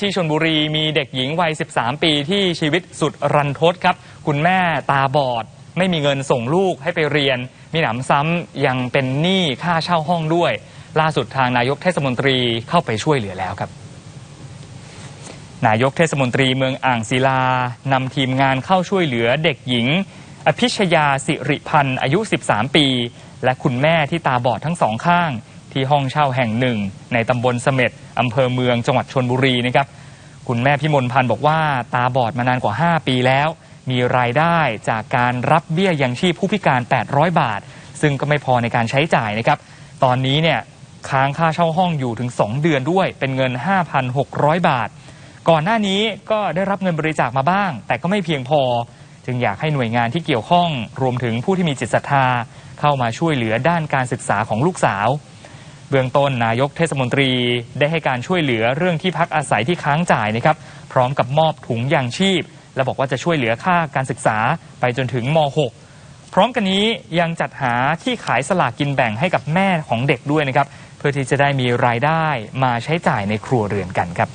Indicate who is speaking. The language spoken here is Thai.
Speaker 1: ที่ชนบุรีมีเด็กหญิงวัย 13 ปีที่ชีวิตสุดรันทดครับ คุณแม่ตาบอด ไม่มีเงินส่งลูกให้ไปเรียน มีหนำซ้ำยังเป็นหนี้ค่าเช่าห้องด้วย ล่าสุดทางนายกเทศมนตรีเข้าไปช่วยเหลือแล้วครับ นายกเทศมนตรีเมืองอ่างศิลานำทีมงานเข้าช่วยเหลือเด็กหญิง อภิชยาสิริพันธ์อายุ 13 ปี และคุณแม่ที่ตาบอดทั้งสองข้าง ที่ห้องเช่าแห่งหนึ่ง ในตำบลเสม็ดอำเภอเมืองจังหวัดชนบุรีนะครับ คุณแม่พิมลพันธ์บอกว่าตาบอดมานานกว่า 5 ปีแล้ว มีรายได้จากการรับเบี้ยยังชีพผู้พิการ 800 บาท ซึ่งก็ไม่พอในการใช้จ่ายนะครับ ตอนนี้เนี่ยค้างค่าเช่าห้องอยู่ถึง 2 เดือนด้วย เป็นเงิน 5,600 บาท ก่อนหน้านี้ก็ได้รับเงินบริจาคมาบ้าง แต่ก็ไม่เพียงพอ จึงอยากให้หน่วยงานที่เกี่ยวข้อง รวมถึงผู้ที่มีจิตศรัทธา เข้ามาช่วยเหลือด้านการศึกษาของลูกสาว เบื้องต้นนายกเทศมนตรีได้ให้การช่วยเหลือเรื่องที่พักอาศัยที่ค้างจ่ายนะครับ พร้อมกับมอบถุงยางชีพ และบอกว่าจะช่วยเหลือค่าการศึกษาไปจนถึงม .6 พร้อมกันนี้ยังจัดหาที่ขายสลากกินแบ่งให้กับแม่ของเด็กด้วยนะครับ เพื่อที่จะได้มีรายได้มาใช้จ่ายในครัวเรือนกันครับ